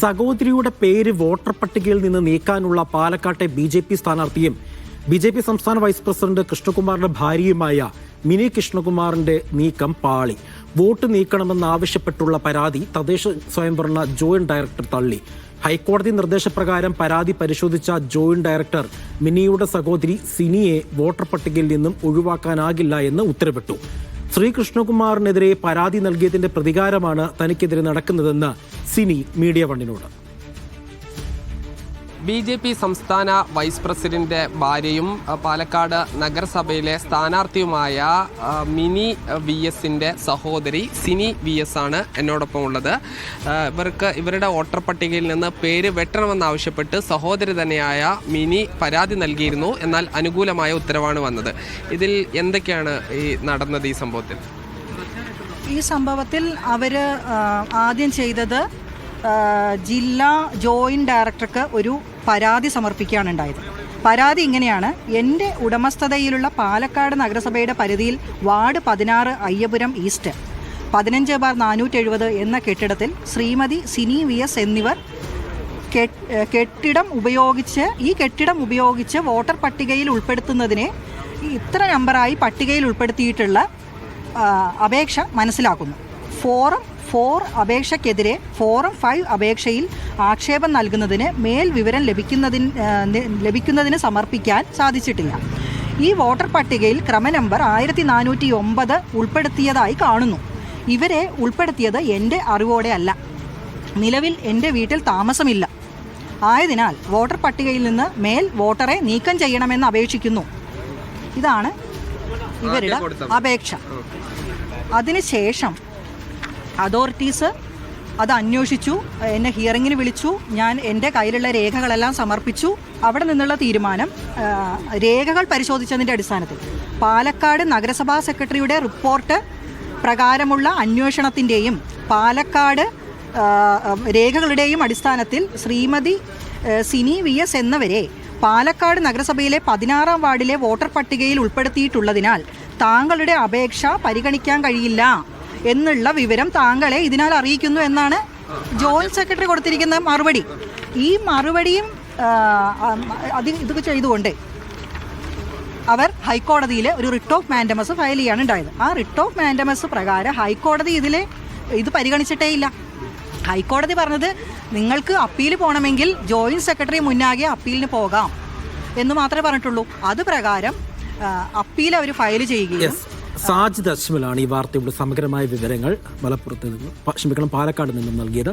സഹോദരിയുടെ പേര് വോട്ടർ പട്ടികയിൽ നിന്ന് നീക്കാനുള്ള പാലക്കാട്ടെ ബി ജെ പി സ്ഥാനാർത്ഥിയും ബി ജെ പി സംസ്ഥാന വൈസ് പ്രസിഡന്റ് കൃഷ്ണകുമാറിന്റെ ഭാര്യയുമായ മിനി കൃഷ്ണകുമാറിന്റെ നീക്കം പാളി. വോട്ട് നീക്കണമെന്നാവശ്യപ്പെട്ടുള്ള പരാതി തദ്ദേശ സ്വയംഭരണ ജോയിന്റ് ഡയറക്ടർ തള്ളി. ഹൈക്കോടതി നിർദ്ദേശപ്രകാരം പരാതി പരിശോധിച്ച ജോയിന്റ് ഡയറക്ടർ മിനിയുടെ സഹോദരി സിനിയെ വോട്ടർ പട്ടികയിൽ നിന്നും ഒഴിവാക്കാനാകില്ല എന്ന് ഉത്തരവിട്ടു. ശ്രീകൃഷ്ണകുമാറിനെതിരെ പരാതി നൽകിയതിന്റെ പ്രതികാരമാണ് തനിക്കെതിരെ നടക്കുന്നതെന്ന് സിനി മീഡിയ വണ്ണിനോട്. ബി ജെ പി സംസ്ഥാന വൈസ് പ്രസിഡന്റ് ഭാര്യയും പാലക്കാട് നഗരസഭയിലെ സ്ഥാനാർത്ഥിയുമായ മിനി വി എസിന്റെ സഹോദരി സിനി വി എസ് ആണ് എന്നോടൊപ്പം ഉള്ളത്. ഇവർക്ക് ഇവരുടെ വോട്ടർ പട്ടികയിൽ നിന്ന് പേര് വെട്ടണമെന്നാവശ്യപ്പെട്ട് സഹോദരി തന്നെയായ മിനി പരാതി നൽകിയിരുന്നു. എന്നാൽ അനുകൂലമായ ഉത്തരവാണ് വന്നത്. ഇതിൽ എന്തൊക്കെയാണ് ഈ നടന്നത് ഈ സംഭവത്തിൽ? ഈ സംഭവത്തിൽ അവർ ആദ്യം ചെയ്തത് ജില്ലാ ജോയിന്റ് ഡയറക്ടർക്ക് ഒരു പരാതി സമർപ്പിക്കുകയാണ് ഉണ്ടായത്. പരാതി ഇങ്ങനെയാണ്. എന്റെ ഉടമസ്ഥതയിലുള്ള പാലക്കാട് നഗരസഭയുടെ പരിധിയിൽ വാർഡ് പതിനാറ് അയ്യപുരം ഈസ്റ്റ്. പതിനഞ്ച് ബാർ നാനൂറ്റി എഴുപത് എന്ന കെട്ടിടത്തിൽ ശ്രീമതി സിനി വി എസ് എന്നിവർ കെട്ടിടം ഉപയോഗിച്ച് ഈ കെട്ടിടം ഉപയോഗിച്ച് വോട്ടർ പട്ടികയിൽ ഉൾപ്പെടുത്തുന്നതിനെ ഇത്ര നമ്പറായി പട്ടികയിൽ ഉൾപ്പെടുത്തിയിട്ടുള്ള അപേക്ഷ മനസ്സിലാക്കുന്നു. ഫോറം ഫോർ അപേക്ഷയ്ക്കെതിരെ ഫോറം ഫൈവ് അപേക്ഷയിൽ ആക്ഷേപം നൽകുന്നതിന് മേൽ വിവരം ലഭിക്കുന്നതിന് ലഭിക്കുന്നതിന് സമർപ്പിക്കാൻ സാധിച്ചിട്ടില്ല. ഈ വോട്ടർ പട്ടികയിൽ ക്രമനമ്പർ ആയിരത്തി നാനൂറ്റി ഒമ്പത് ഉൾപ്പെടുത്തിയതായി കാണുന്നു. ഇവരെ ഉൾപ്പെടുത്തിയത് എന്റെ അറിവോടെ അല്ല. നിലവിൽ എന്റെ വീട്ടിൽ താമസമില്ല. ആയതിനാൽ വോട്ടർ പട്ടികയിൽ നിന്ന് മേൽ വോട്ടറെ നീക്കം ചെയ്യണമെന്ന് അപേക്ഷിക്കുന്നു. ഇതാണ് ഇവരുടെ അപേക്ഷ. അതിനുശേഷം അതോറിറ്റീസ് അത് അന്വേഷിച്ചു എന്നെ ഹിയറിങ്ങിന് വിളിച്ചു ഞാൻ എന്റെ കയ്യിലുള്ള രേഖകളെല്ലാം സമർപ്പിച്ചു. അവിടെ നിന്നുള്ള തീരുമാനം രേഖകൾ പരിശോധിച്ചതിന്റെ അടിസ്ഥാനത്തിൽ. പാലക്കാട് നഗരസഭാ സെക്രട്ടറിയുടെ റിപ്പോർട്ട് പ്രകാരമുള്ള അന്വേഷണത്തിന്റെയും പാലക്കാട് രേഖകളുടെയും അടിസ്ഥാനത്തിൽ ശ്രീമതി സിനി വി എസ് എന്നവരെ പാലക്കാട് നഗരസഭയിലെ പതിനാറാം വാർഡിലെ വോട്ടർ പട്ടികയിൽ ഉൾപ്പെടുത്തിയിട്ടുള്ളതിനാൽ താങ്കളുടെ അപേക്ഷ പരിഗണിക്കാൻ കഴിയില്ല. എന്നുള്ള വിവരം താങ്കളെ ഇതിനാൽ അറിയിക്കുന്നു എന്നാണ് ജോയിന്റ് സെക്രട്ടറി കൊടുത്തിരിക്കുന്ന മറുപടി. ഈ മറുപടിയും അത് ഇത് ചെയ്തുകൊണ്ട് അവർ ഹൈക്കോടതിയിൽ ഒരു റിട്ട് ഓഫ് മാൻഡമസ് ഫയൽ ചെയ്യാണ് ഉണ്ടായത്. ആ റിട്ട് ഓഫ് മാൻഡമസ് പ്രകാരം ഹൈക്കോടതി ഇതിൽ ഇത് പരിഗണിച്ചിട്ടേ ഇല്ല. ഹൈക്കോടതി പറഞ്ഞത് നിങ്ങൾക്ക് അപ്പീൽ പോകണമെങ്കിൽ ജോയിന്റ് സെക്രട്ടറി മുന്നാകെ അപ്പീലിന് പോകാം എന്ന് മാത്രമേ പറഞ്ഞിട്ടുള്ളൂ. അത് പ്രകാരം അപ്പീൽ അവർ ഫയൽ ചെയ്യുകയും സാജിദ് അശ്മലാണ് ഈ വാർത്തയുടെ സമഗ്രമായ വിവരങ്ങൾ മലപ്പുറത്ത് നിന്നും ക്ഷമിക്കണം പാലക്കാട് നിന്നും നൽകിയത്.